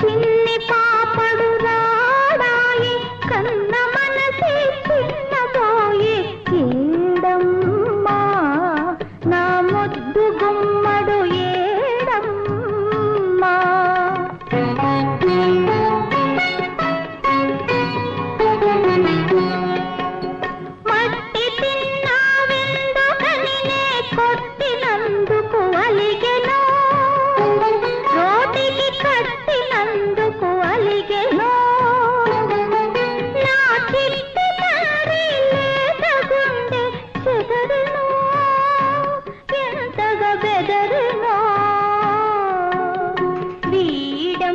Thank you.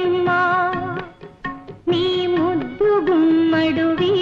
చిన్నా నీ ముద్దు గుమ్మడువి